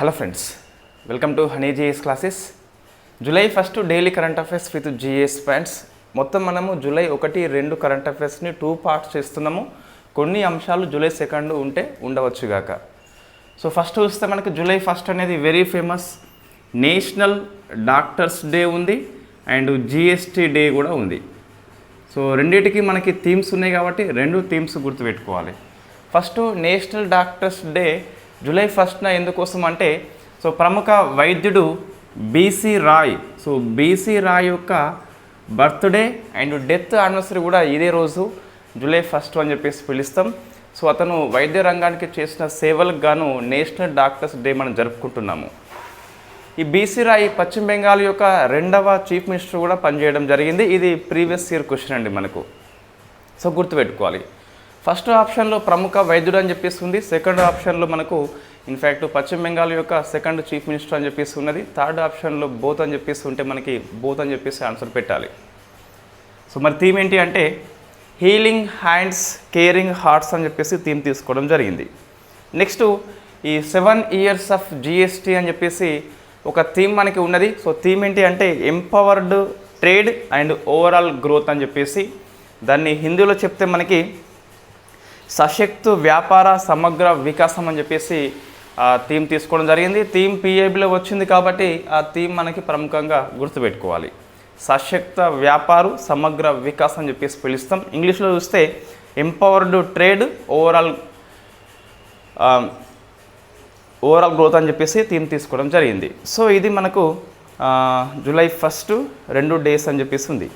Hello friends welcome to Honey GS classes July first daily current affairs with GS friends మొత్తం మనము July ఒకటి రెండు current అఫైర్స్ని two parts చేస్తున్నాము. కొన్ని అంశాలు జూలై సెకండ్ ఉంటే ఉండవచ్చుగాక సో ఫస్ట్ చూస్తే మనకి జూలై ఫస్ట్ అనేది very famous national doctors day ఉంది అండ్ జిఎస్టీ డే కూడా ఉంది. సో రెండింటికి మనకి థీమ్స్ ఉన్నాయి కాబట్టి రెండు థీమ్స్ గుర్తుపెట్టుకోవాలి. First national doctors day July ఫస్ట్న ఎందుకోసం అంటే సో ప్రముఖ వైద్యుడు BC Roy. So BC Roy యొక్క బర్త్డే అండ్ డెత్ యానివర్సరీ కూడా ఇదే రోజు జూలై ఫస్ట్ అని చెప్పేసి పిలుస్తాం. సో అతను వైద్య రంగానికి చేసిన సేవలకు గాను నేషనల్ డాక్టర్స్ డే మనం జరుపుకుంటున్నాము. ఈ బీసీ రాయ్ పశ్చిమ బెంగాల్ యొక్క రెండవ చీఫ్ మినిస్టర్ కూడా పనిచేయడం జరిగింది. ఇది ప్రీవియస్ ఇయర్ క్వశ్చన్ అండి మనకు. సో గుర్తుపెట్టుకోవాలి. ఫస్ట్ ఆప్షన్లో ప్రముఖ వైద్యుడు అని చెప్పేసి ఉంది సెకండ్ ఆప్షన్లో మనకు ఇన్ఫ్యాక్ట్ పశ్చిమ బెంగాల్ యొక్క సెకండ్ చీఫ్ మినిస్టర్ అని చెప్పేసి ఉన్నది థర్డ్ ఆప్షన్లో బోత్ అని చెప్పేసి ఉంటే మనకి బోత్ అని చెప్పేసి ఆన్సర్ పెట్టాలి. సో మరి థీమ్ ఏంటి అంటే హీలింగ్ హ్యాండ్స్ కేరింగ్ హార్ట్స్ అని చెప్పేసి థీమ్ తీసుకోవడం జరిగింది. నెక్స్ట్ ఈ సెవెన్ ఇయర్స్ ఆఫ్ జిఎస్టీ అని చెప్పేసి ఒక థీమ్ మనకి ఉన్నది. సో థీమ్ ఏంటి అంటే empowered trade and overall growth అని చెప్పేసి. దాన్ని హిందీలో చెప్తే మనకి సశక్తు వ్యాపార సమగ్ర వికాసం అని చెప్పేసి ఆ థీమ్ తీసుకోవడం జరిగింది. థీమ్ పిఏబిలో వచ్చింది కాబట్టి ఆ థీమ్ మనకి ప్రముఖంగా గుర్తుపెట్టుకోవాలి. సశక్త వ్యాపారు సమగ్ర వికాసం అని చెప్పేసి పిలుస్తాం. ఇంగ్లీష్లో చూస్తే empowered trade overall overall growth అని చెప్పేసి థీమ్ తీసుకోవడం జరిగింది. సో ఇది మనకు జూలై ఫస్ట్ రెండు డేస్ అని చెప్పేసి ఉంది.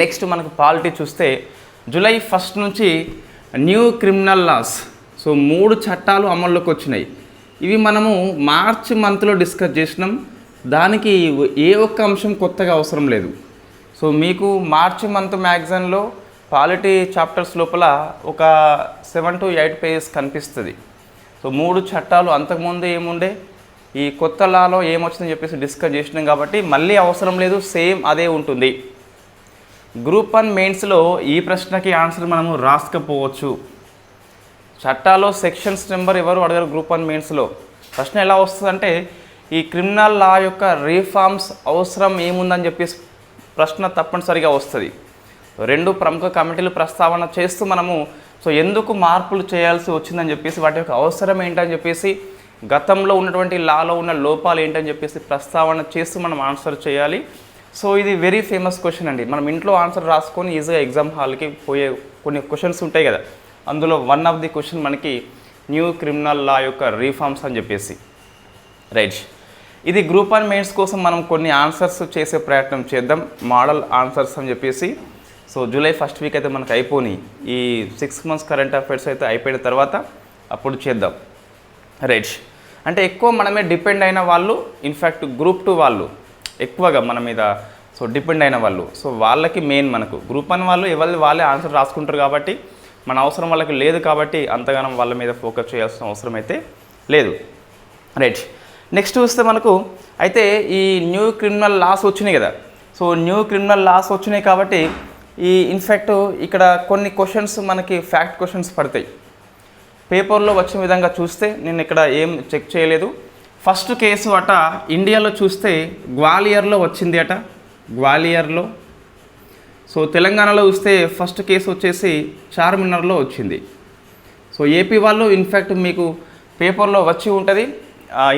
నెక్స్ట్ మనకు పాలిటీ చూస్తే జూలై ఫస్ట్ నుంచి న్యూ క్రిమినల్ లాస్. సో మూడు చట్టాలు అమల్లోకి వచ్చినాయి. ఇవి మనము మార్చ్ మంత్లో డిస్కస్ చేసినాం. దానికి ఏ ఒక్క అంశం కొత్తగా అవసరం లేదు. సో మీకు మార్చ్ మంత్ మ్యాగజైన్లో పాలిటీ చాప్టర్స్ లోపల ఒక సెవెన్ టు ఎయిట్ పేజెస్ కనిపిస్తుంది. సో మూడు చట్టాలు అంతకుముందు ఏముండే? ఈ కొత్త లాలో ఏమొచ్చిందని చెప్పేసి డిస్కస్ చేసినాం కాబట్టి మళ్ళీ అవసరం లేదు. సేమ్ అదే ఉంటుంది. గ్రూప్ వన్ మెయిన్స్లో ఈ ప్రశ్నకి ఆన్సర్ మనము రాసుకపోవచ్చు. చట్టాలో సెక్షన్స్ నెంబర్ ఎవరు అడగరు గ్రూప్ వన్ మెయిన్స్లో? ప్రశ్న ఎలా వస్తుందంటే ఈ క్రిమినల్ లా యొక్క రీఫార్మ్స్ అవసరం ఏముందని చెప్పేసి ప్రశ్న తప్పనిసరిగా వస్తుంది. రెండు ప్రముఖ కమిటీలు ప్రస్తావన చేస్తూ మనము సో ఎందుకు మార్పులు చేయాల్సి వచ్చిందని చెప్పేసి వాటి యొక్క అవసరం ఏంటని చెప్పేసి గతంలో ఉన్నటువంటి లాలో ఉన్న లోపాలు ఏంటని చెప్పేసి ప్రస్తావన చేస్తూ మనం ఆన్సర్ చేయాలి. సో ఇది వెరీ ఫేమస్ క్వశ్చన్ అండి. మనం ఇంట్లో ఆన్సర్ రాసుకొని ఈజీగా ఎగ్జామ్ హాల్కి పోయే కొన్ని క్వశ్చన్స్ ఉంటాయి కదా. అందులో వన్ ఆఫ్ ది క్వశ్చన్ మనకి న్యూ క్రిమినల్ లా యొక్క రీఫార్మ్స్ అని చెప్పేసి. రైట్ ఇది గ్రూప్ అండ్ మెయిన్స్ కోసం మనం కొన్ని ఆన్సర్స్ చేసే ప్రయత్నం చేద్దాం. మోడల్ ఆన్సర్స్ అని చెప్పేసి. సో జూలై ఫస్ట్ వీక్ అయితే మనకు అయిపోయి ఈ సిక్స్ మంత్స్ కరెంట్ అఫైర్స్ అయితే అయిపోయిన తర్వాత అప్పుడు చేద్దాం. రైట్ అంటే ఎక్కువ మనమే డిపెండ్ అయిన వాళ్ళు ఇన్ఫ్యాక్ట్ గ్రూప్ టూ వాళ్ళు. ఎక్కువగా మన మీద సో డిపెండ్ అయిన వాళ్ళు. సో వాళ్ళకి మెయిన్ మనకు. గ్రూప్ వన్ వాళ్ళు ఎవరి వాళ్ళే ఆన్సర్ రాసుకుంటారు కాబట్టి మన అవసరం వాళ్ళకి లేదు కాబట్టి అంతగానం వాళ్ళ మీద ఫోకస్ చేయాల్సిన అవసరం అయితే లేదు. రైట్. నెక్స్ట్ చూస్తే మనకు అయితే ఈ న్యూ క్రిమినల్ లాస్ వచ్చినాయి కదా. సో న్యూ క్రిమినల్ లాస్ వచ్చినాయి కాబట్టి ఈ ఇన్ఫ్యాక్ట్ ఇక్కడ కొన్ని క్వశ్చన్స్ మనకి ఫ్యాక్ట్ క్వశ్చన్స్ పడతాయి. పేపర్లో వచ్చిన విధంగా చూస్తే నేను ఇక్కడ ఏం చెక్ చేయలేదు. ఫస్ట్ కేసు అట ఇండియాలో చూస్తే గ్వాలియర్లో వచ్చింది అట గ్వాలియర్లో. సో తెలంగాణలో చూస్తే ఫస్ట్ కేసు వచ్చేసి చార్మినార్లో వచ్చింది. సో ఏపీ వాళ్ళు ఇన్ఫ్యాక్ట్ మీకు పేపర్లో వచ్చి ఉంటుంది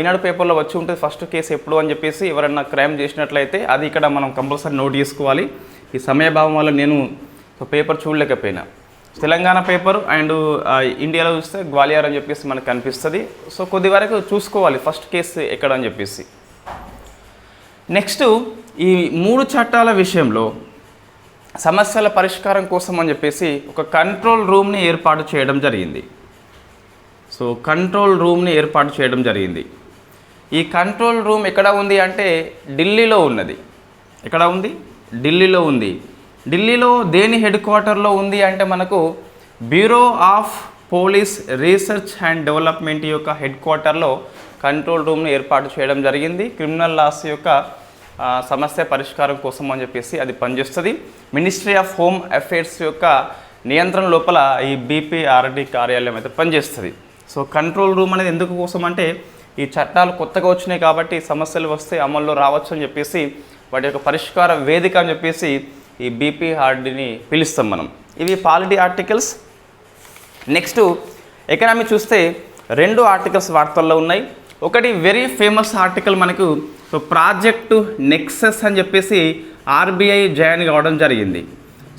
ఈనాడు పేపర్లో వచ్చి ఉంటుంది ఫస్ట్ కేసు ఎప్పుడు అని చెప్పేసి ఎవరన్నా క్రైమ్ చేసినట్లయితే అది ఇక్కడ మనం కంపల్సరీ నోట్ చేసుకోవాలి ఈ సమయభావం వల్ల నేను పేపర్ చూడలేకపోయినా. తెలంగాణ పేపర్ అండ్ ఇండియాలో చూస్తే గ్వాలియర్ అని చెప్పేసి మనకు కనిపిస్తుంది. సో కొద్ది వరకు చూసుకోవాలి. ఫస్ట్ కేసు ఎక్కడ అని చెప్పేసి. నెక్స్ట్ ఈ మూడు చట్టాల విషయంలో సమస్యల పరిష్కారం కోసం అని చెప్పేసి ఒక కంట్రోల్ రూమ్ని ఏర్పాటు చేయడం జరిగింది. సో కంట్రోల్ రూమ్ని ఏర్పాటు చేయడం జరిగింది. ఈ కంట్రోల్ రూమ్ ఎక్కడ ఉంది అంటే ఢిల్లీలో ఉన్నది. ఎక్కడ ఉంది? ఢిల్లీలో ఉంది. ఢిల్లీలో దేని హెడ్ క్వార్టర్లో ఉంది అంటే మనకు bureau of police research and development యొక్క హెడ్ క్వార్టర్లో కంట్రోల్ రూమ్ని ఏర్పాటు చేయడం జరిగింది. క్రిమినల్ లాస్ యొక్క సమస్య పరిష్కారం కోసం అని చెప్పేసి అది పనిచేస్తుంది. మినిస్ట్రీ ఆఫ్ హోమ్ అఫైర్స్ యొక్క నియంత్రణ లోపల ఈ బీపీఆర్డి కార్యాలయం అయితే పనిచేస్తుంది. సో కంట్రోల్ రూమ్ అనేది ఎందుకు కోసం అంటే ఈ చట్టాలు కొత్తగా వచ్చినాయి కాబట్టి సమస్యలు వస్తే అమల్లో రావచ్చు అని చెప్పేసి వాటి యొక్క పరిష్కార వేదిక అని చెప్పేసి ఈ బీపీ హార్డ్ని పిలుస్తాం మనం. ఇవి పాలిటీ ఆర్టికల్స్. నెక్స్ట్ ఎకనామీ చూస్తే రెండు ఆర్టికల్స్ వార్తల్లో ఉన్నాయి. ఒకటి వెరీ ఫేమస్ ఆర్టికల్ మనకు సో ప్రాజెక్టు నెక్సెస్ అని చెప్పేసి ఆర్బీఐ జాయిన్ కావడం జరిగింది.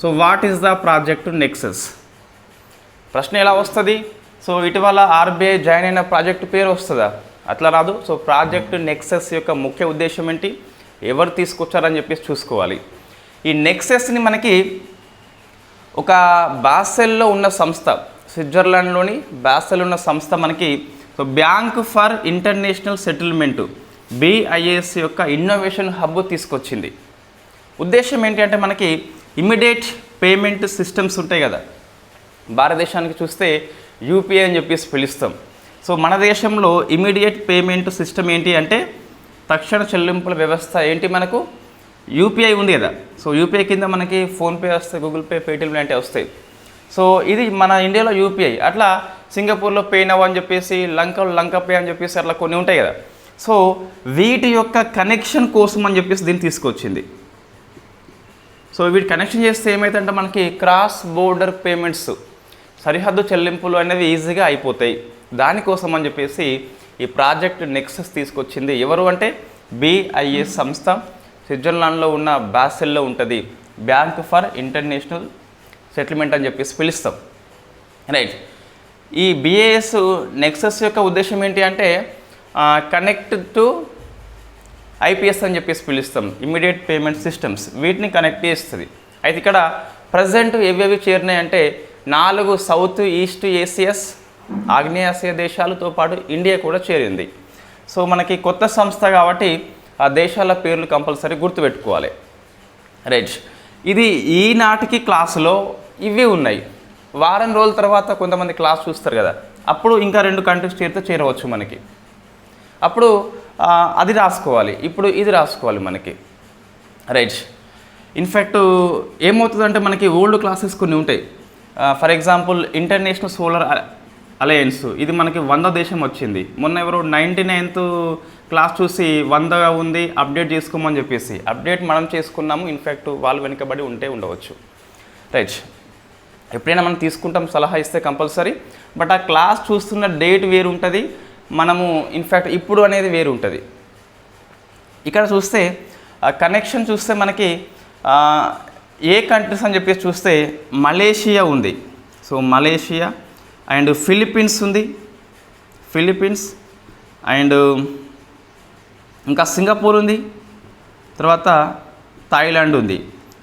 So what is the project Nexus? ప్రశ్న ఎలా వస్తుంది? సో ఇటీవల ఆర్బీఐ జాయిన్ అయిన ప్రాజెక్టు పేరు వస్తుందా? అట్లా రాదు. సో ప్రాజెక్టు నెక్సెస్ యొక్క ముఖ్య ఉద్దేశం ఏంటి? ఎవరు తీసుకొచ్చారని చెప్పేసి చూసుకోవాలి. ఈ నెక్సెస్ని మనకి ఒక బాసెల్లో ఉన్న సంస్థ స్విట్జర్లాండ్లోని బాసెల్ ఉన్న సంస్థ మనకి so bank for international settlement BIS యొక్క ఇన్నోవేషన్ హబ్ తీసుకొచ్చింది. ఉద్దేశం ఏంటి అంటే మనకి ఇమ్మీడియట్ పేమెంట్ సిస్టమ్స్ ఉంటాయి కదా. భారతదేశానికి చూస్తే యూపీఐ అని చెప్పేసి పిలుస్తాం. సో మన దేశంలో ఇమీడియట్ పేమెంట్ సిస్టమ్ ఏంటి అంటే తక్షణ చెల్లింపుల వ్యవస్థ ఏంటి మనకు? యూపీఐ ఉంది కదా. సో యూపీఐ కింద మనకి ఫోన్పే వస్తాయి గూగుల్ పే పేటిఎం లాంటివి వస్తాయి. సో ఇది మన ఇండియాలో యూపీఐ. అట్లా సింగపూర్లో పే నవ్ అని చెప్పేసి లంకలో లంక పే అని చెప్పేసి అట్లా కొన్ని ఉంటాయి కదా. సో వీటి యొక్క కనెక్షన్ కోసం అని చెప్పేసి దీన్ని తీసుకొచ్చింది. సో వీటి కనెక్షన్ చేస్తే ఏమైతుందంటే మనకి క్రాస్ బోర్డర్ పేమెంట్స్ సరిహద్దు చెల్లింపులు అనేవి ఈజీగా అయిపోతాయి. దానికోసం అని చెప్పేసి ఈ ప్రాజెక్ట్ నెక్సస్ తీసుకొచ్చింది ఎవరు అంటే బిఐఎస్ సంస్థ స్విట్జర్లాండ్లో ఉన్న బాసెల్లో ఉంటుంది. బ్యాంక్ ఫర్ ఇంటర్నేషనల్ సెటిల్మెంట్ అని చెప్పేసి పిలుస్తాం. రైట్. ఈ బిఏఎస్ నెక్సస్ యొక్క ఉద్దేశం ఏంటి అంటే కనెక్ట్ టు ఐపీఎస్ అని చెప్పేసి పిలుస్తాం. Immediate payment systems. వీటిని కనెక్ట్ చేస్తుంది. అయితే ఇక్కడ ప్రజెంట్ ఏవేవి చేరినాయంటే నాలుగు సౌత్ ఈస్ట్ ఏసియస్ ఆగ్నేయాసియా దేశాలతో పాటు ఇండియా కూడా చేరింది. సో మనకి కొత్త సంస్థ కాబట్టి ఆ దేశాల పేర్లు కంపల్సరీ గుర్తుపెట్టుకోవాలి. రైట్ ఇది ఈనాటికి క్లాసులో ఇవి ఉన్నాయి. వారం రోజుల తర్వాత కొంతమంది క్లాస్ చూస్తారు కదా. అప్పుడు ఇంకా రెండు కంట్రీస్ చేరితే చేరవచ్చు మనకి. అప్పుడు అది రాసుకోవాలి. ఇప్పుడు ఇది రాసుకోవాలి మనకి. రైట్ ఇన్ఫ్యాక్ట్ ఏమవుతుందంటే మనకి ఓల్డ్ క్లాసెస్ కొన్ని ఉంటాయి. For example international solar alliance ఇది మనకి వంద దేశం వచ్చింది. మొన్న ఎవరు నైంటీ నైన్త్ క్లాస్ చూసి వందగా ఉంది అప్డేట్ చేసుకోమని చెప్పేసి. అప్డేట్ మనం చేసుకున్నాము. ఇన్ఫ్యాక్ట్ వాళ్ళు వెనుకబడి ఉంటే ఉండవచ్చు. రైట్ ఎప్పుడైనా మనం తీసుకుంటాం సలహా ఇస్తే కంపల్సరీ. బట్ ఆ క్లాస్ చూస్తున్న డేట్ వేరు ఉంటుంది మనము ఇన్ఫ్యాక్ట్ ఇప్పుడు అనేది వేరు ఉంటుంది ఇక్కడ చూస్తే కనెక్షన్ చూస్తే మనకి ఏ కంట్రీస్ అని చెప్పేసి చూస్తే మలేషియా ఉంది. సో మలేషియా అండ్ ఫిలిప్పీన్స్ ఉంది. ఫిలిప్పీన్స్ అండ్ ఇంకా సింగపూర్ ఉంది. తర్వాత థాయిలాండ్ ఉంది.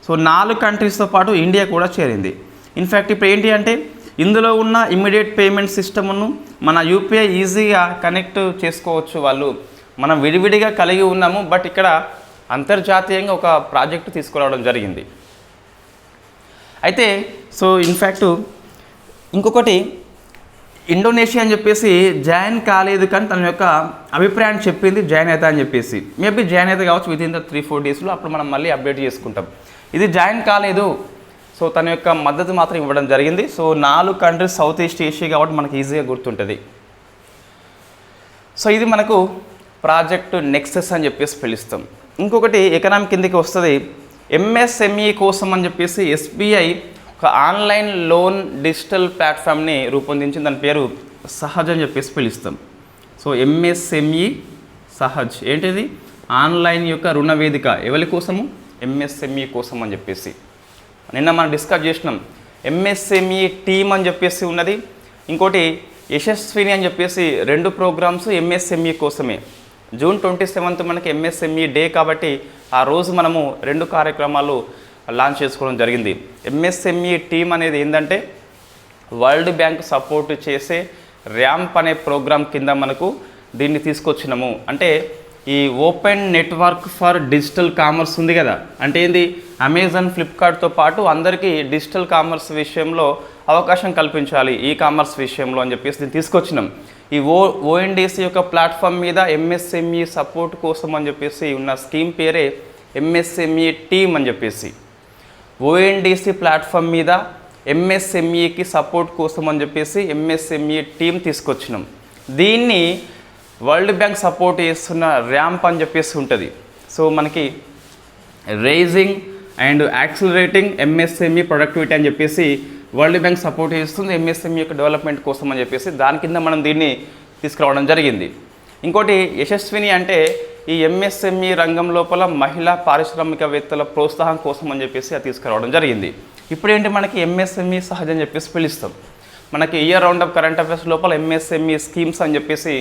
సో నాలుగు కంట్రీస్తో పాటు ఇండియా కూడా చేరింది. ఇన్ఫ్యాక్ట్ ఇప్పుడు ఏంటి అంటే ఇందులో ఉన్న ఇమ్మీడియట్ పేమెంట్ సిస్టమ్ను మన యూపీఐ ఈజీగా కనెక్ట్ చేసుకోవచ్చు వాళ్ళు. మనం విడివిడిగా కలిగి ఉన్నాము బట్ ఇక్కడ అంతర్జాతీయంగా ఒక ప్రాజెక్టు తీసుకురావడం జరిగింది. అయితే సో ఇన్ఫ్యాక్ట్ ఇంకొకటి ఇండోనేషియా అని చెప్పేసి జాయిన్ కాలేదు కానీ తన యొక్క అభిప్రాయం చెప్పింది జాయిన్ అవుతా అని చెప్పేసి. మేబీ జాయిన్ అయితే కావచ్చు with in the three four డేస్లో అప్పుడు మనం మళ్ళీ అప్డేట్ చేసుకుంటాం. ఇది జాయిన్ కాలేదు. సో తన యొక్క మద్దతు మాత్రం ఇవ్వడం జరిగింది. సో నాలుగు కంట్రీస్ సౌత్ ఈస్ట్ ఏషియా కాబట్టి మనకి ఈజీగా గుర్తుంటుంది. సో ఇది మనకు ప్రాజెక్టు నెక్సెస్ అని చెప్పేసి పిలుస్తాం. ఇంకొకటి ఎకనామిక్ కిందకి వస్తుంది. ఎంఎస్ఎంఈ కోసం అని చెప్పేసి ఎస్బీఐ ఒక ఆన్లైన్ లోన్ డిజిటల్ ప్లాట్ఫామ్ని రూపొందించి దాని పేరు సహజ్ అని చెప్పేసి పిలుస్తాం. So MSME Sahaj. ఏంటిది? ఆన్లైన్ యొక్క రుణ వేదిక ఎవరి కోసము? ఎంఎస్ఎంఈ కోసం అని చెప్పేసి. నిన్న మనం డిస్కస్ చేసినాం. ఎంఎస్ఎంఈ టీమ్ అని చెప్పేసి ఉన్నది. ఇంకోటి యశస్విని అని చెప్పేసి రెండు ప్రోగ్రామ్స్ ఎంఎస్ఎంఈ కోసమే. జూన్ ట్వంటీ సెవెంత్ మనకి ఎంఎస్ఎంఈ డే కాబట్టి ఆ రోజు మనము రెండు కార్యక్రమాలు లాంచ్ చేసుకోవడం జరిగింది. ఎంఎస్ఎంఈ టీమ్ అనేది ఏంటంటే వరల్డ్ బ్యాంక్ సపోర్ట్ చేసే ర్యాంప్ అనే ప్రోగ్రామ్ కింద మనకు దీన్ని తీసుకొచ్చినాము. అంటే ఈ open network for digital commerce ఉంది కదా. అంటే ఏంది? అమెజాన్ ఫ్లిప్కార్ట్తో పాటు అందరికీ డిజిటల్ కామర్స్ విషయంలో అవకాశం కల్పించాలి. ఈ కామర్స్ విషయంలో అని చెప్పేసి దీన్ని తీసుకొచ్చినాం. ఈ ఓ ఓఎన్డిసి యొక్క ప్లాట్ఫామ్ మీద ఎంఎస్ఎంఈ సపోర్ట్ కోసం అని చెప్పేసి ఉన్న స్కీమ్ పేరే ఎంఎస్ఎంఈ టీమ్ అని చెప్పేసి. ఓఎన్డీసీ ప్లాట్ఫామ్ మీద ఎంఎస్ఎంఈకి సపోర్ట్ కోసం అని చెప్పేసి ఎంఎస్ఎంఈ టీం తీసుకొచ్చినాం. దీన్ని వరల్డ్ బ్యాంక్ సపోర్ట్ చేస్తున్న ర్యాంప్ అని చెప్పేసి ఉంటుంది. సో మనకి raising and accelerating MSME productivity అని చెప్పేసి వరల్డ్ బ్యాంక్ సపోర్ట్ చేస్తుంది ఎంఎస్ఎంఈ యొక్క డెవలప్మెంట్ కోసం అని చెప్పేసి దాని కింద మనం దీన్ని తీసుకురావడం జరిగింది. ఇంకోటి యశస్విని అంటే ఈ ఎంఎస్ఎంఈ రంగం లోపల మహిళా పారిశ్రామికవేత్తల ప్రోత్సాహం కోసం అని చెప్పేసి అది తీసుకురావడం జరిగింది. ఇప్పుడు ఏంటి మనకి ఎంఎస్ఎంఈ సహజం అని చెప్పేసి పిలుస్తాం. మనకి year round of current affairs లోపల ఎంఎస్ఎంఈ స్కీమ్స్ అని చెప్పేసి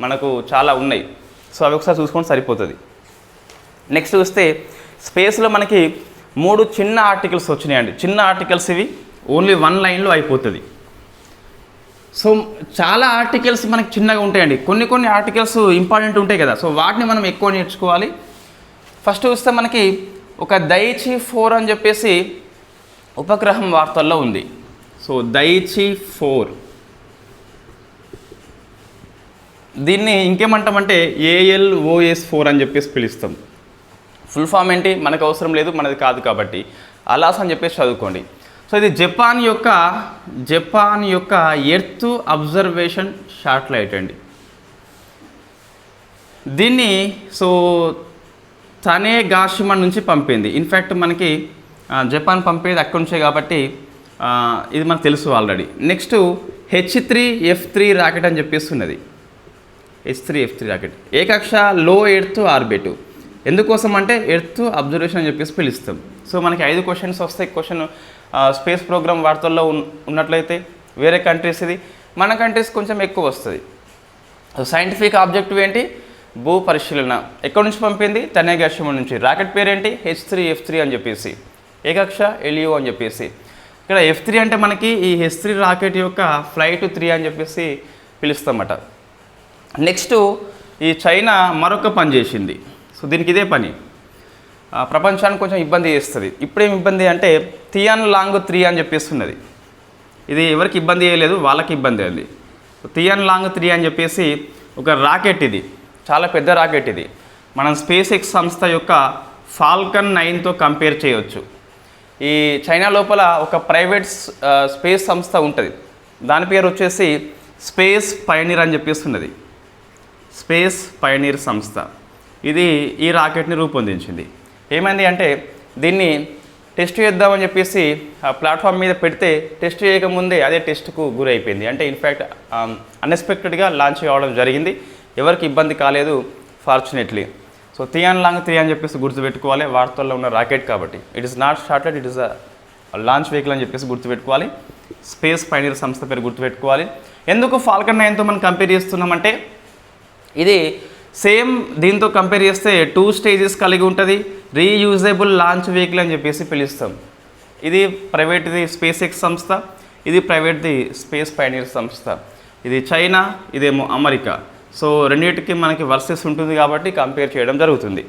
మనకు చాలా ఉన్నాయి. సో అవి ఒకసారి చూసుకొని సరిపోతుంది. నెక్స్ట్ చూస్తే స్పేస్లో మనకి మూడు చిన్న ఆర్టికల్స్ వచ్చినాయండి. చిన్న ఆర్టికల్స్ ఇవి ఓన్లీ వన్ లైన్లో అయిపోతుంది. సో చాలా ఆర్టికల్స్ మనకి చిన్నగా ఉంటాయండి. కొన్ని కొన్ని ఆర్టికల్స్ ఇంపార్టెంట్ ఉంటాయి కదా. సో వాటిని మనం ఎక్కువ నేర్చుకోవాలి. ఫస్ట్ చూస్తే మనకి ఒక దైచి ఫోర్ అని చెప్పేసి ఉపగ్రహం వార్తల్లో ఉంది. So Daichi four. దీన్ని ఇంకేమంటామంటే ఏఎల్ఓఎస్ ఫోర్ అని చెప్పేసి పిలుస్తాం. ఫుల్ ఫామ్ ఏంటి? మనకు అవసరం లేదు మనది కాదు కాబట్టి. అలాస్ అని చెప్పేసి చదువుకోండి. సో ఇది జపాన్ యొక్క జపాన్ యొక్క ఎర్త్ అబ్జర్వేషన్ శాటిలైట్ అండి. దీన్ని సో తనే గాషిమా నుంచి పంపింది. ఇన్ఫ్యాక్ట్ మనకి జపాన్ పంపేది అక్కడి నుంచే కాబట్టి ఇది మనకు తెలుసు already next H three F three rocket అని చెప్పేస్తున్నది. H three F three rocket. ఏకక్ష లో ఎర్త్ ఆర్బిట్. ఎందుకోసం అంటే ఎర్త్ అబ్జర్వేషన్ అని చెప్పేసి పిలుస్తాం. సో మనకి ఐదు క్వశ్చన్స్ వస్తాయి. క్వశ్చన్ స్పేస్ ప్రోగ్రామ్ వార్తల్లో ఉన్ ఉన్నట్లయితే వేరే కంట్రీస్ ఇది. మన కంట్రీస్ కొంచెం ఎక్కువ వస్తుంది. సైంటిఫిక్ ఆబ్జెక్టివ్ ఏంటి? భూ పరిశీలన. ఎక్కడి నుంచి పంపింది? తనేగాశ్యం నుంచి. రాకెట్ పేరేంటి? హెచ్ త్రీ ఎఫ్ త్రీ అని చెప్పేసి. ఏకక్ష ఎలియో అని చెప్పేసి. ఇక్కడ ఎఫ్ త్రీ అంటే మనకి ఈ హెచ్ త్రీ రాకెట్ యొక్క ఫ్లైట్ త్రీ అని చెప్పేసి పిలుస్తామట. నెక్స్ట్ ఈ చైనా మరొక పని చేసింది. సో దీనికి ఇదే పని. ప్రపంచానికి కొంచెం ఇబ్బంది చేస్తుంది. ఇప్పుడేం ఇబ్బంది అంటే థియాన్ లాంగ్ త్రీ అని చెప్పేస్తున్నది. ఇది ఎవరికి ఇబ్బంది చేయలేదు వాళ్ళకి ఇబ్బంది అయింది థియాన్ లాంగ్ త్రీ అని చెప్పేసి ఒక రాకెట్ ఇది. చాలా పెద్ద రాకెట్ ఇది. మనం స్పేస్ ఎక్స్ సంస్థ యొక్క ఫాల్కన్ నైన్తో కంపేర్ చేయవచ్చు ఈ చైనా లోపల ఒక ప్రైవేట్ స్పేస్ సంస్థ ఉంటుంది. దాని పేరు వచ్చేసి స్పేస్ పయనీర్ అని చెప్పేస్తున్నది. స్పేస్ పయనీర్ సంస్థ. ఇది ఈ రాకెట్ని రూపొందించింది. ఏమైంది అంటే దీన్ని టెస్ట్ చేద్దామని చెప్పేసి ఆ ప్లాట్ఫామ్ మీద పెడితే టెస్ట్ చేయకముందే అదే టెస్ట్కు గురైపోయింది. అంటే ఇన్ఫ్యాక్ట్ అన్ఎక్స్పెక్టెడ్గా లాంచ్ అవ్వడం జరిగింది. ఎవరికి ఇబ్బంది కాలేదు fortunately so Tianlong three అని చెప్పేసి గుర్తుపెట్టుకోవాలి. వార్తల్లో ఉన్న రాకెట్ కాబట్టి. It is not shorted it is a launch vehicle అని చెప్పేసి గుర్తుపెట్టుకోవాలి. స్పేస్ పైనీర్ సంస్థ పేరు గుర్తుపెట్టుకోవాలి. ఎందుకు ఫాల్కన్ నైన్తో మనం కంపేర్ చేస్తున్నామంటే ఇది సేమ్ దీంతో కంపేర్ చేస్తే టూ స్టేజెస్ కలిగి ఉంటుంది. రీయూజబుల్ లాంచ్ వెహికల్ అని చెప్పేసి పిలుస్తాం. ఇది ప్రైవేట్ది స్పేస్ ఎక్స్ సంస్థ ఇది ప్రైవేట్ది స్పేస్ పైనీర్ సంస్థ. ఇది చైనా ఇదేమో అమెరికా. సో రెండింటికి మనకి వర్సెస్ ఉంటుంది కాబట్టి కంపేర్ చేయడం జరుగుతుంది.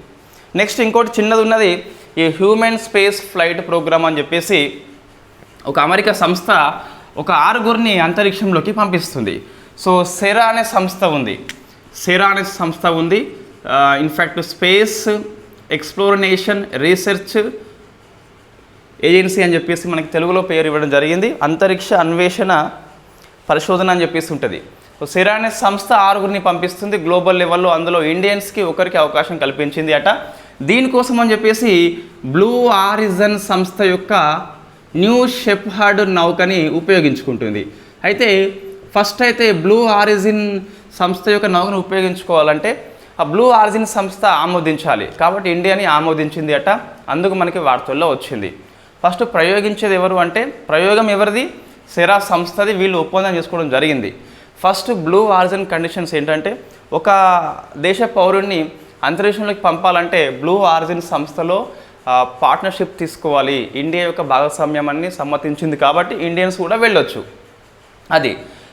నెక్స్ట్ ఇంకోటి చిన్నది ఉన్నది ఈ హ్యూమన్ స్పేస్ ఫ్లైట్ ప్రోగ్రామ్ అని చెప్పేసి ఒక అమెరికా సంస్థ ఒక ఆరుగురిని అంతరిక్షంలోకి పంపిస్తుంది. సో సెరా అనే సంస్థ ఉంది. సెరా అనే సంస్థ ఉంది. In fact space exploration research agency అని చెప్పేసి మనకి తెలుగులో పేరు ఇవ్వడం జరిగింది. అంతరిక్ష అన్వేషణ పరిశోధన అని చెప్పేసి ఉంటుంది. సో సెరా అనే సంస్థ ఆరుగురిని పంపిస్తుంది. గ్లోబల్ లెవెల్లో అందులో ఇండియన్స్కి ఒకరికి అవకాశం కల్పించింది అట. దీనికోసం అని చెప్పేసి బ్లూ ఆరిజన్ సంస్థ యొక్క న్యూ షెప్హార్డ్ నౌకని ఉపయోగించుకుంటుంది. అయితే ఫస్ట్ అయితే బ్లూ ఆరిజిన్ సంస్థ యొక్క నౌకను ఉపయోగించుకోవాలంటే ఆ బ్లూ ఆరిజిన్ సంస్థ ఆమోదించాలి. కాబట్టి ఇండియాని ఆమోదించింది అట. అందుకు మనకి వార్తల్లో వచ్చింది. ఫస్ట్ ప్రయోగించేది ఎవరు అంటే ప్రయోగం ఎవరిది? సెరా సంస్థది వీళ్ళు ఒప్పందం చేసుకోవడం జరిగింది. ఫస్ట్ బ్లూ ఆరిజిన్ కండిషన్స్ ఏంటంటే ఒక దేశ పౌరుణ్ణి అంతరిక్షంలోకి పంపాలంటే బ్లూ ఆరిజిన్ సంస్థలో పార్ట్నర్షిప్ తీసుకోవాలి. ఇండియా యొక్క భాగస్వామ్యం అని సమ్మతించింది కాబట్టి ఇండియన్స్ కూడా వెళ్ళొచ్చు. అది.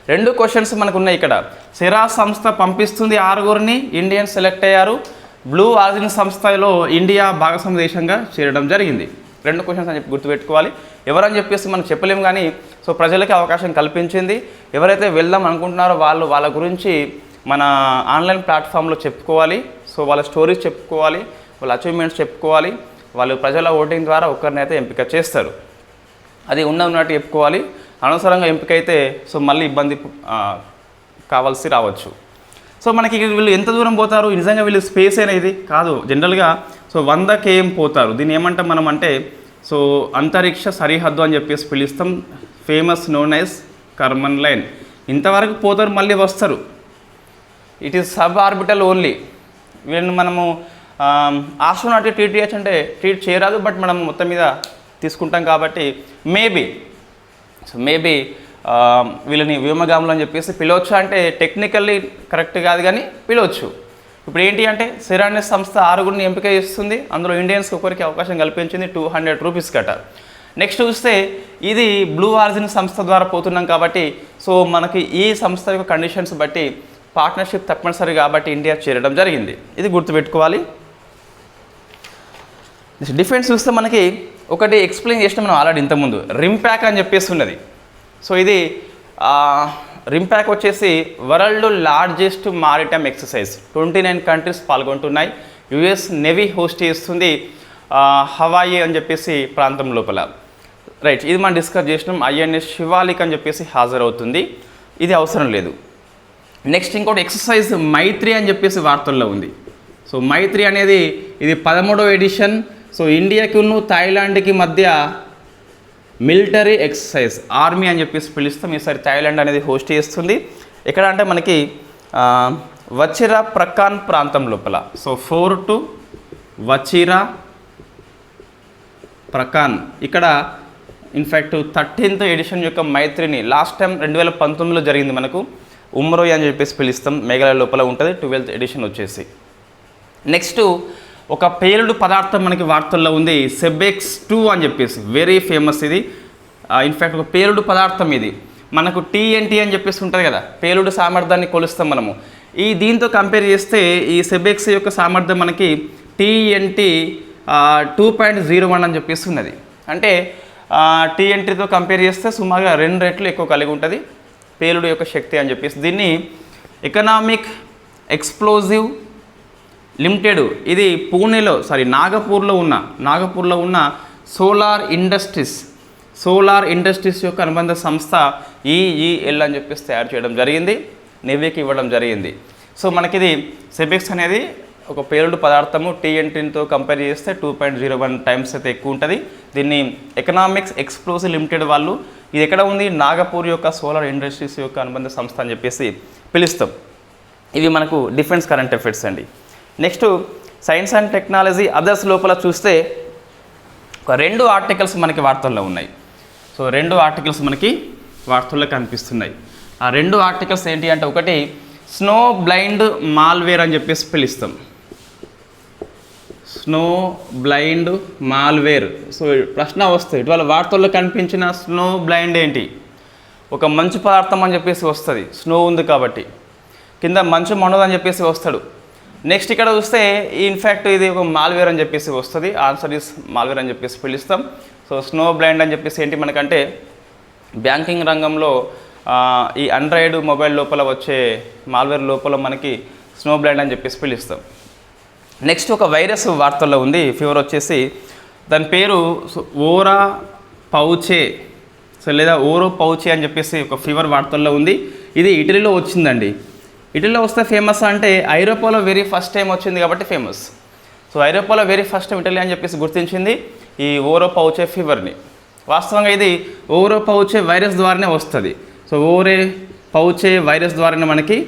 రెండు క్వశ్చన్స్ మనకు ఉన్నాయి ఇక్కడ. సిరా సంస్థ పంపిస్తుంది ఆరుగురిని ఇండియన్ సెలెక్ట్ అయ్యారు. బ్లూ ఆరిజిన్ సంస్థలో ఇండియా భాగస్వామ్య దేశంగా చేరడం జరిగింది. రెండు క్వశ్చన్స్ అని చెప్పి గుర్తుపెట్టుకోవాలి. ఎవరని చెప్పేసి మనం చెప్పలేము కానీ సో ప్రజలకి అవకాశం కల్పించింది. ఎవరైతే వెళ్దాం అనుకుంటున్నారో వాళ్ళు వాళ్ళ గురించి మన ఆన్లైన్ ప్లాట్ఫామ్లో చెప్పుకోవాలి. సో వాళ్ళ స్టోరీస్ చెప్పుకోవాలి. వాళ్ళ అచీవ్మెంట్స్ చెప్పుకోవాలి. వాళ్ళు ప్రజల ఓటింగ్ ద్వారా ఒకరినైతే ఎంపిక చేస్తారు. అది ఉన్న ఉన్నట్టు చెప్పుకోవాలి. అనవసరంగా ఎంపిక అయితే సో మళ్ళీ ఇబ్బంది కావాల్సి రావచ్చు. సో మనకి వీళ్ళు ఎంత దూరం పోతారు? నిజంగా వీళ్ళు స్పేస్ అనేది కాదు. జనరల్గా సో వంద కేఎం పోతారు. దీన్ని ఏమంటాం మనం అంటే సో అంతరిక్ష సరిహద్దు అని చెప్పేసి పిలుస్తాం. Famous known as Karman line. ఇంతవరకు పోతారు మళ్ళీ వస్తారు. It is sub orbital only. వీళ్ళని మనము ఆస్ట్రోనాట్ ట్రీట్ చేయొచ్చు అంటే ట్రీట్ చేయరాదు బట్ మనం మొత్తం మీద తీసుకుంటాం కాబట్టి మేబీ సో మేబీ um, వీళ్ళని వ్యోమగాములు అని చెప్పేసి పిలవచ్చు అంటే టెక్నికల్లీ కరెక్ట్ కాదు కానీ పిలవచ్చు. ఇప్పుడు ఏంటి అంటే సిరాన్ని సంస్థ ఆరుగురిని ఎంపిక చేస్తుంది. అందులో ఇండియన్స్ ఒకరికి అవకాశం కల్పించింది టూ హండ్రెడ్ రూపీస్ కట. నెక్స్ట్ చూస్తే ఇది బ్లూ ఆర్జిన్ సంస్థ ద్వారా పోతున్నాం కాబట్టి సో మనకి ఈ సంస్థ యొక్క కండిషన్స్ బట్టి పార్ట్నర్షిప్ తప్పనిసరి కాబట్టి ఇండియా చేరడం జరిగింది. ఇది గుర్తుపెట్టుకోవాలి. డిఫెన్స్ చూస్తే మనకి ఒకటి ఎక్స్ప్లెయిన్ చేసిన మనం ఆల్రెడీ ఇంతకుముందు. రింప్యాక్ అని చెప్పేసి ఉన్నది. సో ఇది రింప్యాక్ వచ్చేసి world largest maritime exercise twenty nine countries పాల్గొంటున్నాయి US navy host చేస్తుంది హవాయి అని చెప్పేసి ప్రాంతం లోపల. రైట్ ఇది మనం డిస్కస్ చేసినాం. ఐఎన్ఎస్ శివాలిక్ అని చెప్పేసి హాజరవుతుంది. ఇది అవసరం లేదు. నెక్స్ట్ ఇంకోటి ఎక్సర్సైజ్ మైత్రి అని చెప్పేసి వార్తల్లో ఉంది. సో మైత్రి అనేది ఇది పదమూడవ ఎడిషన్ సో ఇండియాకును థాయిలాండ్కి మధ్య మిలిటరీ ఎక్సర్సైజ్ ఆర్మీ అని చెప్పేసి పిలుస్తాం. ఈసారి థాయిలాండ్ అనేది హోస్ట్ చేస్తుంది. ఎక్కడ అంటే మనకి వచిరా ప్రకాన్ ప్రాంతం లోపల. So four two Vachira Prakan. ఇక్కడ ఇన్ఫ్యాక్ట్ థర్టీన్త్ ఎడిషన్ యొక్క మైత్రిని లాస్ట్ టైం రెండు వేల పంతొమ్మిదిలో జరిగింది మనకు. ఉమ్రోయ్ అని చెప్పేసి పిలుస్తాం. మేఘాలయ లోపల ఉంటుంది. ట్వెల్త్ ఎడిషన్ వచ్చేసి. నెక్స్ట్ ఒక పేలుడు పదార్థం మనకి వార్తల్లో ఉంది సెబెక్స్ టూ అని చెప్పేసి. వెరీ ఫేమస్ ఇది. ఇన్ఫ్యాక్ట్ ఒక పేలుడు పదార్థం ఇది. మనకు టీఎన్టీ అని చెప్పేసి ఉంటుంది కదా పేలుడు సామర్థ్యాన్ని కొలుస్తాం మనము. ఈ దీంతో కంపేర్ చేస్తే ఈ సెబెక్స్ యొక్క సామర్థ్యం మనకి TNT two point zero one అని చెప్పేసి ఉన్నది. అంటే టీఎన్టీతో కంపేర్ చేస్తే సుమారుగా రెండు రెట్లు ఎక్కువ కలిగి ఉంటుంది పేలుడు యొక్క శక్తి అని చెప్పేసి. దీన్ని ఎకనామిక్ ఎక్స్ప్లోజివ్ లిమిటెడ్. ఇది పూణేలో సారీ నాగపూర్లో ఉన్న నాగపూర్లో ఉన్న సోలార్ ఇండస్ట్రీస్. సోలార్ ఇండస్ట్రీస్ యొక్క అనుబంధ సంస్థ ఈఈఎల్ అని చెప్పేసి తయారు చేయడం జరిగింది. నెవీకి ఇవ్వడం జరిగింది. సో మనకిది సెబెక్స్ అనేది ఒక పేలుడు పదార్థము. టీఎన్టీతో కంపేర్ చేస్తే two point zero one times అయితే ఎక్కువ ఉంటుంది. దీన్ని ఎకనామిక్స్ ఎక్స్ప్లోసివ్ లిమిటెడ్ వాళ్ళు ఇది ఎక్కడ ఉంది? నాగపూర్ యొక్క సోలార్ ఇండస్ట్రీస్ యొక్క అనుబంధ సంస్థ అని చెప్పేసి పిలుస్తాం. ఇవి మనకు డిఫెన్స్ కరెంట్ అఫైర్స్ అండి. Next science and technology others లోపల చూస్తే ఒక రెండు ఆర్టికల్స్ మనకి వార్తల్లో ఉన్నాయి. సో రెండు ఆర్టికల్స్ మనకి వార్తల్లో కనిపిస్తున్నాయి. ఆ రెండు ఆర్టికల్స్ ఏంటి అంటే ఒకటి స్నో బ్లైండ్ మాల్వేర్ అని చెప్పేసి పిలుస్తాం. Snow blind malware. సో ప్రశ్న వస్తుంది ఇటీవల వార్తల్లో కనిపించిన స్నో బ్లైండ్ ఏంటి? ఒక మంచు పదార్థం అని చెప్పేసి వస్తుంది స్నో ఉంది కాబట్టి. కింద మంచు మండదు చెప్పేసి వస్తాడు. నెక్స్ట్ ఇక్కడ చూస్తే ఇన్ఫ్యాక్ట్ ఇది ఒక మాల్వేర్ అని చెప్పేసి వస్తుంది. ఆన్సర్ ఇస్ మాల్వేర్ అని చెప్పేసి పిలుస్తాం. సో స్నో బ్లైండ్ అని చెప్పేసి ఏంటి మనకంటే బ్యాంకింగ్ రంగంలో ఈ ఆండ్రాయిడ్ మొబైల్ లోపల వచ్చే మాల్వేర్ లోపల మనకి స్నో బ్లైండ్ అని చెప్పేసి పిలుస్తాం. నెక్స్ట్ ఒక వైరస్ వార్తల్లో ఉంది. ఫీవర్ వచ్చేసి దాని పేరు సో- ఓరా పౌచే. సో లేదా ఓరో పౌచే అని చెప్పేసి ఒక ఫీవర్ వార్తల్లో ఉంది. ఇది ఇటలీలో వచ్చిందండి. ఇటలీలో వస్తే ఫేమస్ అంటే ఐరోపాలో వెరీ ఫస్ట్ టైం వచ్చింది కాబట్టి ఫేమస్ సో ఐరోపాలో వెరీ ఫస్ట్ టైం ఇటలీ అని చెప్పేసి గుర్తించింది ఈ ఓరో పౌచే ఫీవర్ని వాస్తవంగా ఇది ఓరో పౌచే వైరస్ ద్వారానే వస్తుంది. సో ఓరే పౌచే వైరస్ ద్వారానే మనకి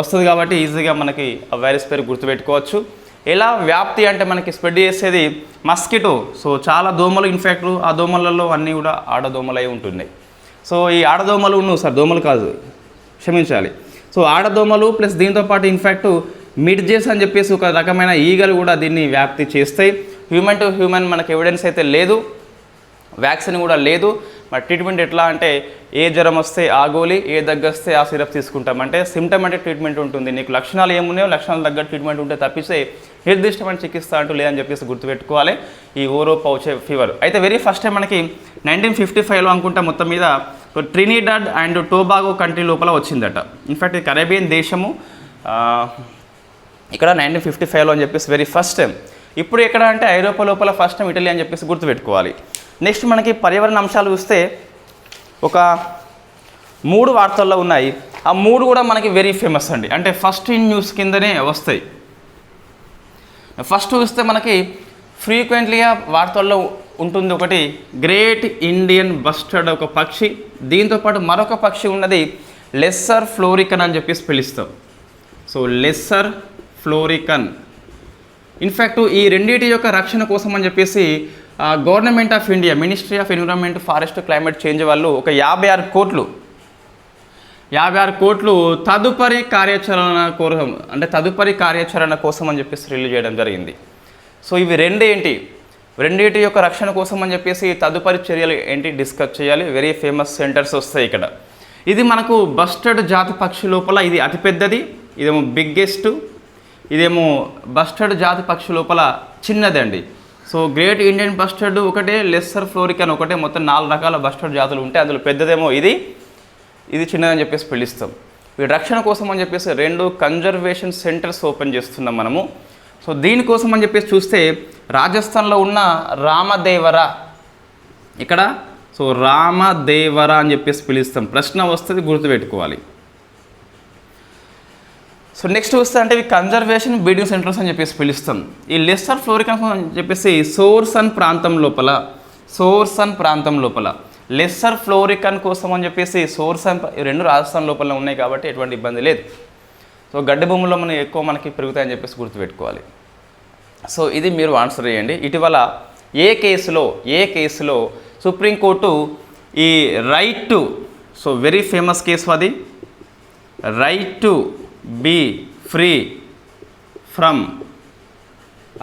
వస్తుంది కాబట్టి ఈజీగా మనకి ఆ వైరస్ పేరు గుర్తుపెట్టుకోవచ్చు. ఎలా వ్యాప్తి అంటే మనకి స్ప్రెడ్ చేసేది మస్కిటో సో చాలా దోమలు ఇన్ఫాక్ట్ ఆ దోమలలో అన్నీ కూడా ఆడదోమలు అయి ఉంటున్నాయి. సో ఈ ఆడదోమలు నువ్వు సార్ దోమలు కాదు క్షమించాలి. సో ఆడదోమలు ప్లస్ దీంతో పాటు ఇన్ఫ్యాక్ట్ మిడ్జెస్ అని చెప్పేసి ఒక రకమైన ఈగలు కూడా దీన్ని వ్యాప్తి చేస్తాయి. హ్యూమన్ టు హ్యూమన్ మనకు ఎవిడెన్స్ అయితే లేదు. వ్యాక్సిన్ కూడా లేదు. మరి ట్రీట్మెంట్ ఎట్లా అంటే ఏ జ్వరం వస్తే ఆ గోళీ ఏ దగ్గర వస్తే ఆ సిరప్ తీసుకుంటాం. అంటే సిమ్టమేటిక్ ట్రీట్మెంట్ ఉంటుంది. నీకు లక్షణాలు ఏమున్నాయో లక్షణాలు తగ్గట్టు ట్రీట్మెంట్ ఉంటే తప్పిస్తే నిర్దిష్టమైన చికిత్స అంటూ లేదని చెప్పేసి గుర్తుపెట్టుకోవాలి. ఈ ఓరో పౌచే ఫీవర్ అయితే వెరీ ఫస్ట్ టైం మనకి నైన్టీన్ ఫిఫ్టీ ఫైవ్లో అనుకుంటా మొత్తం మీద ట్రినిడాడ్ అండ్ టోబాగో కంట్రీ లోపల వచ్చిందట. ఇన్ఫ్యాక్ట్ ఇది కరేబియన్ దేశము. ఇక్కడ నైన్టీన్ ఫిఫ్టీ ఫైవ్లో అని చెప్పేసి వెరీ ఫస్ట్ టైం ఇప్పుడు ఎక్కడ అంటే ఐరోపా లోపల ఫస్ట్ టైం ఇటలీ అని చెప్పేసి గుర్తుపెట్టుకోవాలి. నెక్స్ట్ మనకి పర్యావరణ అంశాలు చూస్తే ఒక మూడు వార్తల్లో ఉన్నాయి. ఆ మూడు కూడా మనకి వెరీ ఫేమస్ అండి. అంటే ఫస్ట్ ఇన్ న్యూస్ కిందనే వస్తాయి. ఫస్ట్ చూస్తే మనకి ఫ్రీక్వెంట్లీగా వార్తల్లో ఉంటుంది ఒకటి గ్రేట్ ఇండియన్ బస్టర్డ్ ఒక పక్షి. దీంతోపాటు మరొక పక్షి ఉన్నది లెస్సర్ ఫ్లోరికన్ అని చెప్పేసి పిలుస్తాం సో లెస్సర్ ఫ్లోరికన్ ఇన్ఫ్యాక్ట్ ఈ రెండింటి యొక్క రక్షణ కోసం అని చెప్పేసి government of India ministry of environment forest climate change వాళ్ళు ఒక యాభై ఆరు కోట్లు యాభై ఆరు కోట్లు తదుపరి కార్యాచరణ కోసం అంటే తదుపరి కార్యాచరణ కోసం అని చెప్పేసి రిలీజ్ చేయడం జరిగింది. సో ఇవి రెండు ఏంటి రెండింటి యొక్క రక్షణ కోసం అని చెప్పేసి తదుపరి చర్యలు ఏంటి? డిస్కస్ చేయాలి. వెరీ ఫేమస్ సెంటర్స్ వస్తాయి ఇక్కడ. ఇది మనకు బస్టర్డ్ జాతి పక్షి లోపల ఇది అతిపెద్దది ఇదేమో బిగ్గెస్ట్ ఇదేమో బస్టర్డ్ జాతి పక్షి లోపల చిన్నదండి. సో గ్రేట్ ఇండియన్ బస్టర్డ్ ఒకటే లెస్సర్ ఫ్లోరికన్ ఒకటే మొత్తం నాలుగు రకాల బస్టర్డ్ జాతులు ఉంటాయి అందులో పెద్దదేమో ఇది. ఇది చిన్నదని చెప్పేసి పిలుస్తాం. వీటి రక్షణ కోసం అని చెప్పేసి రెండు కన్జర్వేషన్ సెంటర్స్ ఓపెన్ చేస్తున్నాం మనము. సో దీనికోసం అని చెప్పేసి చూస్తే రాజస్థాన్లో ఉన్న రామదేవర. ఇక్కడ సో రామదేవర అని చెప్పేసి పిలుస్తాం. ప్రశ్న వస్తుంది గుర్తుపెట్టుకోవాలి. సో నెక్స్ట్ వస్తే అంటే ఇవి కన్జర్వేషన్ బ్రీడింగ్ సెంటర్స్ అని చెప్పేసి పిలుస్తాం. ఈ లెస్సర్ ఫ్లోరికన్ అని చెప్పేసి సోర్సన్ ప్రాంతం లోపల సోర్సన్ ప్రాంతం లోపల. లెస్సర్ ఫ్లోరికన్ కోసం అని చెప్పేసి సోర్సన్ రెండు రాజస్థాన్ లోపల ఉన్నాయి కాబట్టి ఎటువంటి ఇబ్బంది లేదు. సో గడ్డి భూముల్లో మనం ఎక్కువ మనకి పెరుగుతాయని చెప్పేసి గుర్తుపెట్టుకోవాలి. సో ఇది మీరు ఆన్సర్ చేయండి. ఇటీవల ఏ కేసులో ఏ కేసులో సుప్రీంకోర్టు ఈ right to so very famous case అది right to be free from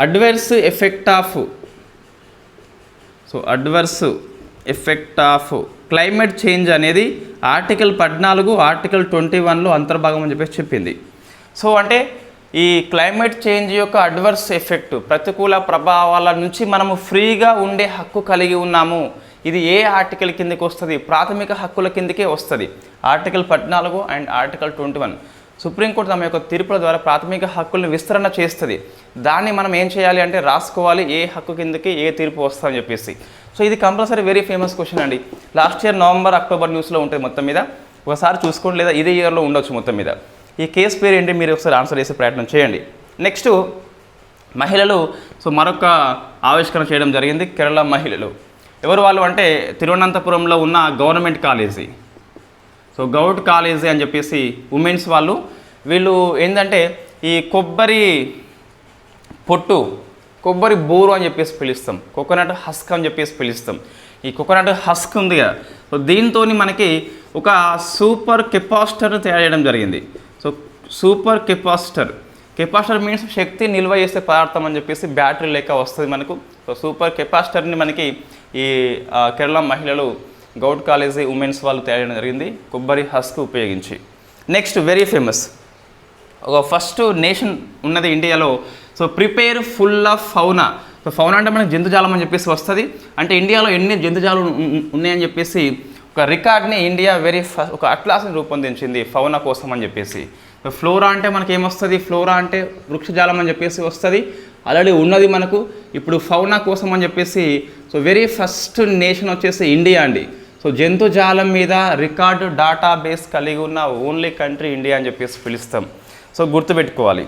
adverse effect of so adverse effect of climate change అనేది ఆర్టికల్ పద్నాలుగు ఆర్టికల్ ట్వంటీ వన్లో అంతర్భాగం అని చెప్పేసి చెప్పింది. సో అంటే ఈ క్లైమేట్ చేంజ్ యొక్క అడ్వర్స్ ఎఫెక్ట్ ప్రతికూల ప్రభావాల నుంచి మనము ఫ్రీగా ఉండే హక్కు కలిగి ఉన్నాము. ఇది ఏ ఆర్టికల్ కిందకి వస్తుంది? ప్రాథమిక హక్కుల కిందకే వస్తుంది. ఆర్టికల్ పద్నాలుగు and article twenty one. Supreme court తమ యొక్క తీర్పుల ద్వారా ప్రాథమిక హక్కులను విస్తరణ చేస్తుంది. దాన్ని మనం ఏం చేయాలి అంటే రాసుకోవాలి ఏ హక్కు కిందకి ఏ తీర్పు వస్తుందని చెప్పేసి. సో ఇది కంపల్సరీ వెరీ ఫేమస్ క్వశ్చన్ అండి. లాస్ట్ ఇయర్ నవంబర్ అక్టోబర్ న్యూస్లో ఉంటుంది మొత్తం మీద. ఒకసారి చూసుకోండి లేదా ఇదే ఇయర్లో ఉండొచ్చు మొత్తం మీద. ఈ కేసు పేరు ఏంటి మీరు ఒకసారి ఆన్సర్ చేసే ప్రయత్నం చేయండి. నెక్స్ట్ మహిళలు సో మరొక ఆవిష్కరణ చేయడం జరిగింది కేరళ మహిళలు. ఎవరు వాళ్ళు అంటే తిరువనంతపురంలో ఉన్న government college. So govt college అని చెప్పేసి ఉమెన్స్ వాళ్ళు వీళ్ళు ఏంటంటే ఈ కొబ్బరి పొట్టు కొబ్బరి బోరు అని చెప్పేసి పిలుస్తాం. కోకోనట్ హస్క్ అని చెప్పేసి పిలుస్తాం. ఈ కోకోనట్ హస్క్ ఉంది కదా. సో దీంతో మనకి ఒక సూపర్ కెపాసిటర్ తయారు చేయడం జరిగింది. So super capacitor. Capacitor means శక్తి నిల్వ చేసే పదార్థం అని చెప్పేసి బ్యాటరీ లెక్క వస్తుంది మనకు. సో సూపర్ కెపాసిటర్ని మనకి ఈ కేరళ మహిళలు గౌడ్ కాలేజీ ఉమెన్స్ వాళ్ళు తయారు జరిగింది. కొబ్బరి హస్క్ ఉపయోగించి. నెక్స్ట్ వెరీ ఫేమస్ ఒక ఫస్ట్ నేషన్ ఉన్నది ఇండియాలో. So prepare full of fauna. So fauna అంటే మనకి జంతుజాలం అని చెప్పేసి వస్తుంది. అంటే ఇండియాలో ఎన్ని జంతుజాలు ఉన్నాయని చెప్పేసి ఒక రికార్డ్ని ఇండియా వెరీ ఫస్ట్ ఒక అట్లాస్ని రూపొందించింది ఫౌనా కోసం అని చెప్పేసి. ఫ్లోరా అంటే మనకి ఏమొస్తుంది ఫ్లోరా అంటే వృక్షజాలం అని చెప్పేసి వస్తుంది. ఆల్రెడీ ఉన్నది మనకు. ఇప్పుడు ఫౌనా కోసం అని చెప్పేసి సో వెరీ ఫస్ట్ నేషన్ వచ్చేసి ఇండియా అండి. సో జంతుజాలం మీద రికార్డు డేటాబేస్ కలిగి ఉన్న ఓన్లీ కంట్రీ ఇండియా అని చెప్పేసి పిలుస్తాం. సో గుర్తుపెట్టుకోవాలి.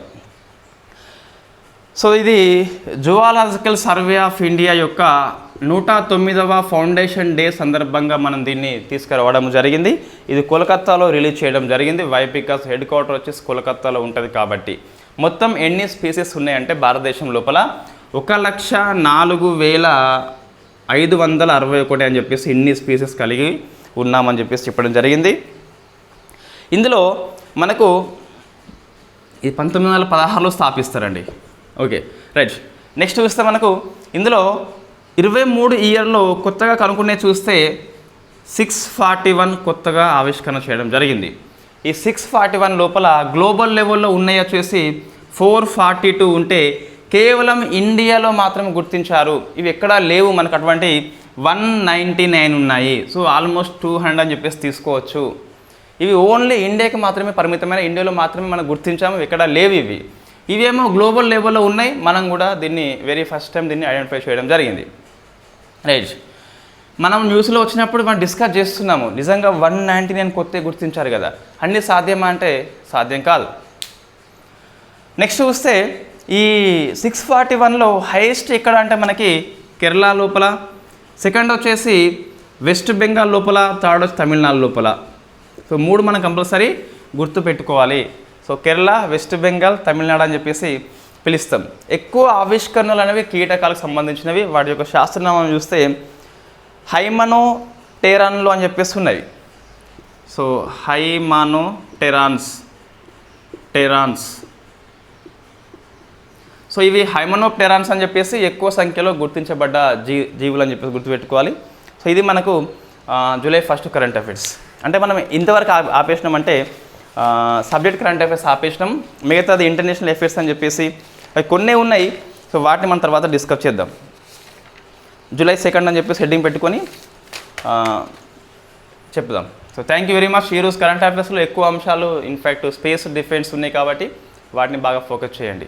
సో ఇది జువాలజికల్ సర్వే ఆఫ్ ఇండియా యొక్క నూట తొమ్మిదవ ఫౌండేషన్ డే సందర్భంగా మనం దీన్ని తీసుకురావడం జరిగింది. ఇది కోలకత్తాలో రిలీజ్ చేయడం జరిగింది. వైపికాస్ హెడ్ క్వార్టర్ వచ్చేసి కోలకత్తాలో ఉంటుంది కాబట్టి. మొత్తం ఎన్ని స్పీసెస్ ఉన్నాయంటే భారతదేశం లోపల ఒక లక్ష నాలుగు వేల ఐదు వందల అరవై ఒకటి అని చెప్పేసి ఇన్ని స్పీసెస్ కలిగి ఉన్నామని చెప్పేసి చెప్పడం జరిగింది. ఇందులో మనకు ఇది పంతొమ్మిది వందల పదహారులో స్థాపిస్తారండి. ఓకే రైట్ నెక్స్ట్ చూస్తే మనకు ఇందులో ఇరవై మూడు ఇయర్లో కొత్తగా కనుక్కునే చూస్తే సిక్స్ ఫార్టీ వన్ కొత్తగా ఆవిష్కరణ చేయడం జరిగింది. ఈ సిక్స్ ఫార్టీ వన్ లోపల గ్లోబల్ లెవెల్లో ఉన్నాయి వచ్చేసి ఫోర్ ఫార్టీ టూ ఉంటే కేవలం ఇండియాలో మాత్రం గుర్తించారు. ఇవి ఎక్కడా లేవు మనకు అటువంటి వన్ నైంటీ నైన్ ఉన్నాయి. సో ఆల్మోస్ట్ టూ హండ్రెడ్ అని చెప్పేసి తీసుకోవచ్చు. ఇవి ఓన్లీ ఇండియాకి మాత్రమే పరిమితమైన ఇండియాలో మాత్రమే మనం గుర్తించాము. ఎక్కడా లేవు ఇవి. ఇవేమో గ్లోబల్ లెవెల్లో ఉన్నాయి. మనం కూడా దీన్ని వెరీ ఫస్ట్ టైం దీన్ని ఐడెంటిఫై చేయడం జరిగింది. రైట్ మనం న్యూస్లో వచ్చినప్పుడు మనం డిస్కస్ చేస్తున్నాము. నిజంగా వన్ నైంటీ నైన్ కొత్త గుర్తించారు కదా. అన్నీ సాధ్యమా అంటే సాధ్యం కాదు. నెక్స్ట్ చూస్తే ఈ సిక్స్ ఫార్టీ వన్లో హైయెస్ట్ ఎక్కడ అంటే మనకి కేరళ లోపల. సెకండ్ వచ్చేసి వెస్ట్ బెంగాల్ లోపల థర్డ్ వచ్చి తమిళనాడు లోపల. సో మూడు మనం కంపల్సరీ గుర్తు పెట్టుకోవాలి సో కేరళ వెస్ట్ బెంగాల్ తమిళనాడు అని చెప్పేసి పిలుస్తాం. ఎక్కువ ఆవిష్కరణలు అనేవి కీటకాలకు సంబంధించినవి. వాటి యొక్క శాస్త్రనామం చూస్తే హైమనో టెరాన్లు అని చెప్పేసి ఉన్నాయి. సో హైమానో టెరాన్స్ టెరాన్స్. సో ఇవి హైమనోప్టెరాన్స్ అని చెప్పేసి ఎక్కువ సంఖ్యలో గుర్తించబడ్డ జీ జీవులు అని చెప్పేసి గుర్తుపెట్టుకోవాలి. సో ఇది మనకు జూలై ఫస్ట్ కరెంట్ అఫైర్స్. అంటే మనం ఇంతవరకు ఆ- ఆపేసినాం అంటే సబ్జెక్ట్ కరెంట్ అఫైర్స్ ఆపేసినాం. మిగతాది ఇంటర్నేషనల్ అఫైర్స్ అని చెప్పేసి అవి కొన్నే ఉన్నాయి. సో వాటిని మనం తర్వాత డిస్కస్ చేద్దాం. జూలై సెకండ్ అని చెప్పేసి హెడ్డింగ్ పెట్టుకొని చెప్దాం so thank you very much ఈరోజు కరెంట్ అఫైర్స్లో ఎక్కువ అంశాలు ఇన్ఫ్యాక్ట్ స్పేస్ డిఫెన్స్ ఉన్నాయి కాబట్టి వాటిని బాగా ఫోకస్ చేయండి.